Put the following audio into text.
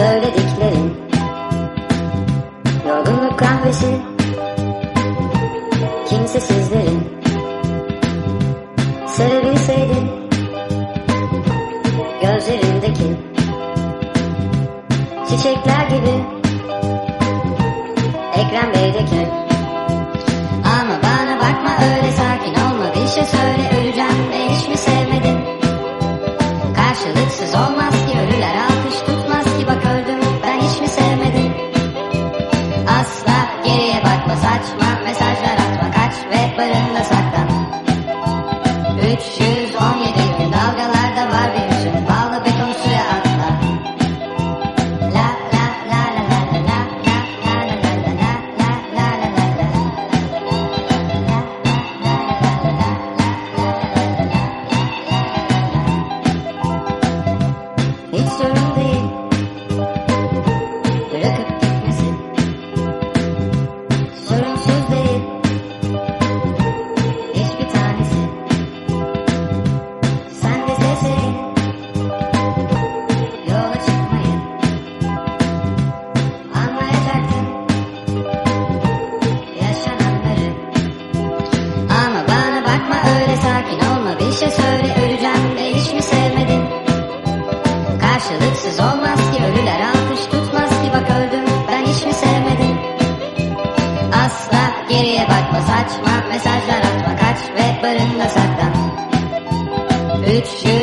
söylediklerin Yorgunluk kahvesi. Kimsesizlerin Sevebilseydin Gözlerindeki Çiçekler gibi. Ekrem Bey'deki. Ama bana bakma öyle sakin olma. Bir şey söyle öleceğim. Sorun değil. Bırakıp gitmesi Sorunsuz değil. Hiçbir tanesi. Sen de deseydin Yola çıkmayı Anlayacaktın. Yaşananları. Ama bana bakma öyle sakin olma. Bir şey söyle saçma mesajlar atma kaç ve barında saklan. 300